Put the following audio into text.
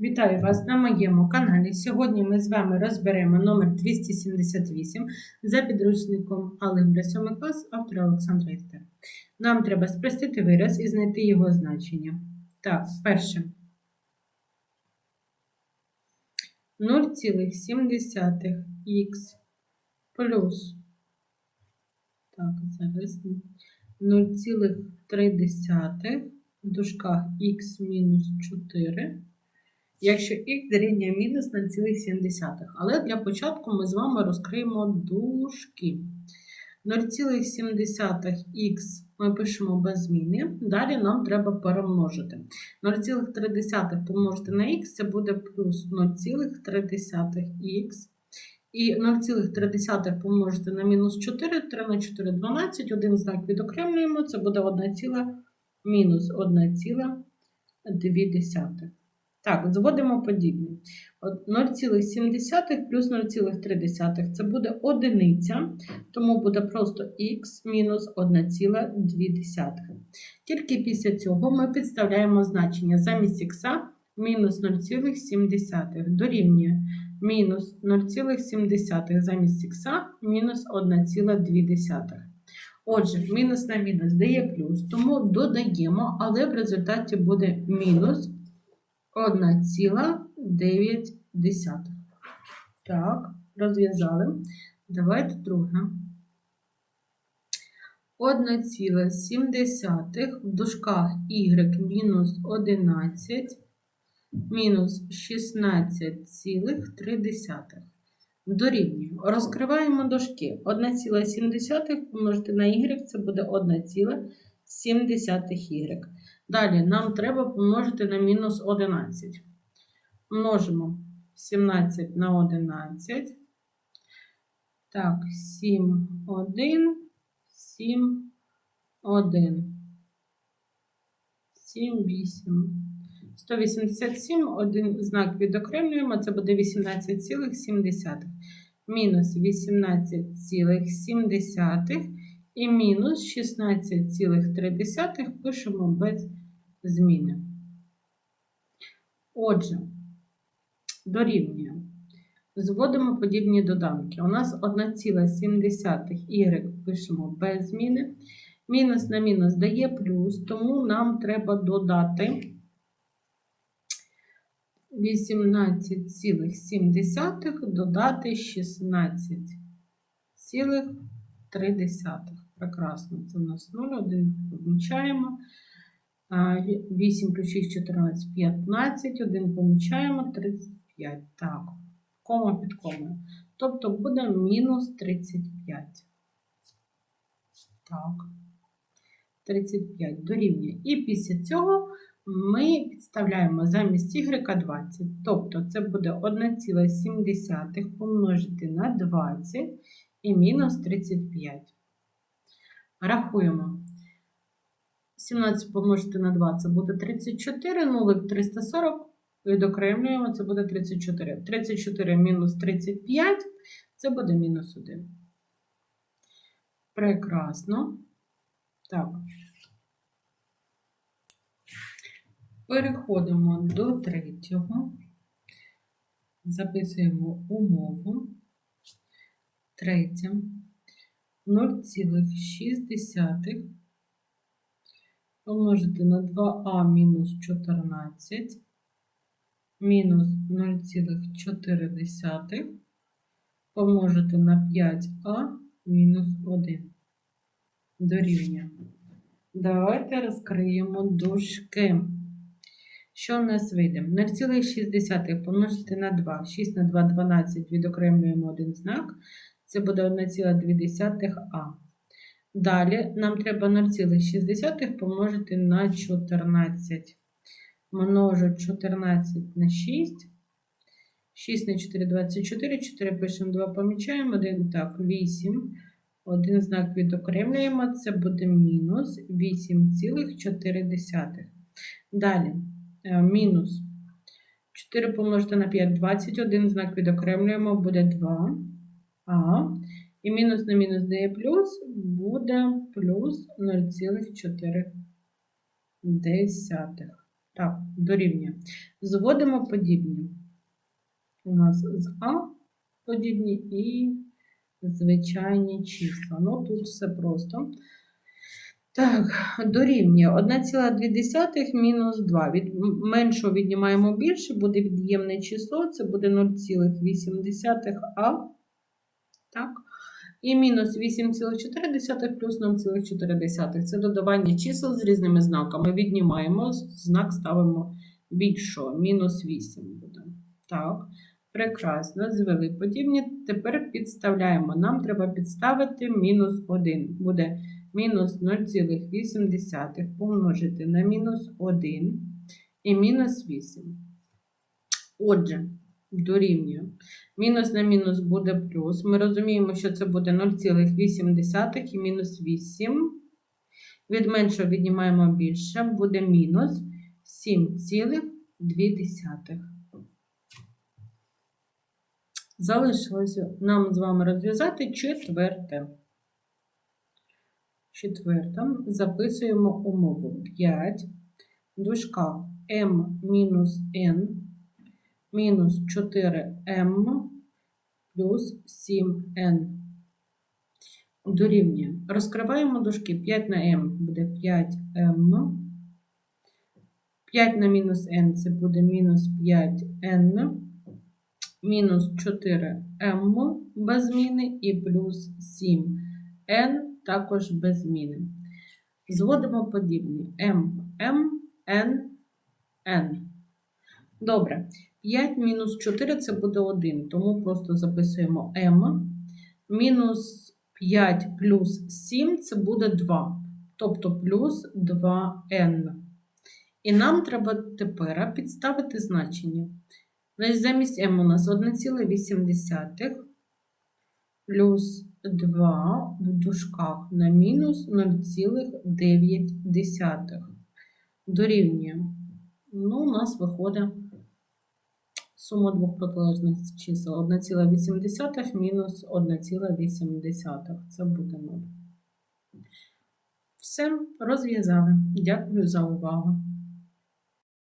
Вітаю вас на моєму каналі. Сьогодні ми з вами розберемо номер 278 за підручником Алгебра 7 клас автора Олександра Істер. Нам треба спростити вираз і знайти його значення. Так, перше. 0,7х плюс так, зараз 0,3 в дужках х мінус 4 якщо х дорівнює мінус 0,7. Але для початку ми з вами розкриємо дужки. 0,7х ми пишемо без зміни. Далі нам треба перемножити. 0,3 помножити на х це буде плюс 0,3х. І 0,3 помножити на мінус 4, 3 на 4 12, один знак відокремлюємо, це буде 1 мінус 1,2. Так, зводимо подібне. 0,7 плюс 0,3 це буде одиниця, тому буде просто х мінус 1,2. Тільки після цього ми підставляємо значення замість х мінус 0,7 дорівнює мінус 0,7 замість х мінус 1,2. Отже, мінус на мінус дає плюс, тому додаємо, але в результаті буде мінус 1,9. Так, розв'язали. Давайте друге. 1,7 в дужках y мінус 11 мінус 16,3. Дорівнює. Розкриваємо дужки. 1,7 помножити на y, це буде 1,7y. Далі нам треба помножити на мінус 11. Множимо 17 на 11. Так, 7, 1, 7, 1. 7, 8. 187, один знак відокремлюємо, це буде 18,7. Мінус 18,7 і мінус 16,3 пишемо без зміни. Отже, дорівнює. Зводимо подібні доданки. У нас 1,7 y пишемо без зміни. Мінус на мінус дає плюс, тому нам треба додати 18,7 додати 16,3. Прекрасно. Це у нас 0, 1 помічаємо. 8 плюс 6, 14, 15, 1 помічаємо, 35. Так, кома під комою. Тобто буде мінус 35. Так. 35 дорівнює. І після цього ми підставляємо замість y 20. Тобто це буде 1,7 помножити на 20 і мінус 35. Рахуємо. 17 помножити на 2 це буде 34, нулик 340. Відокремлюємо, це буде 34. 34 мінус 35 це буде мінус 1. Прекрасно. Так. Переходимо до третього. Записуємо умову. Третє. 0,6 помножити на 2а мінус 14 мінус 0,4 помножити на 5а мінус 1 дорівнює. Давайте розкриємо дужки. Що в нас вийде? 0,6 помножити на 2. 6 на 2 12 відокремлюємо один знак. Це буде 1,2а. Далі нам треба 0,6 помножити на 14. Множу 14 на 6. 6 на 4 24. 4 пишемо 2 помічаємо. 1 так, 8. Один знак відокремлюємо. Це буде мінус 8,4. Далі мінус 4 помножити на 5 21. Знак відокремлюємо, буде 2. А. І мінус на мінус дає плюс, буде плюс 0,4. Так, дорівнює. Зводимо подібні. У нас з А подібні і звичайні числа. Ну, тут все просто. Так, дорівнює 1,2 мінус 2. Від меншого віднімаємо більше, буде від'ємне число, це буде 0,8 А. Так. І мінус 8,4 плюс 0,4. Це додавання чисел з різними знаками. Віднімаємо, знак ставимо більшого. Мінус 8 буде. Так. Прекрасно, звели подібні. Тепер підставляємо. Нам треба підставити мінус 1. Буде мінус 0,8 помножити на мінус 1 і мінус 8. Отже, дорівнює. Мінус на мінус буде плюс. Ми розуміємо, що це буде 0,8 і мінус 8. Від меншого віднімаємо більше, буде мінус 7,2. Залишилося нам з вами розв'язати четверте. Четверте. Записуємо умову 5 в дужках m мінус n мінус 4m плюс 7n. Дорівнює. Розкриваємо дужки 5 на m буде 5m. 5 на мінус n це буде мінус 5n. Мінус 4m без зміни і плюс 7n також без зміни. Зводимо подібні m, m, n, n. Добре. 5 мінус 4 це буде 1, тому просто записуємо m. Мінус 5 плюс 7 це буде 2, тобто плюс 2n. І нам треба тепер підставити значення. Значить, замість m у нас 1,8 плюс 2 в дужках на мінус 0,9 дорівнює. Ну, у нас виходить сума двох протилежних чисел 1,8 мінус 1,8. Це буде 0. Все, розв'язали. Дякую за увагу.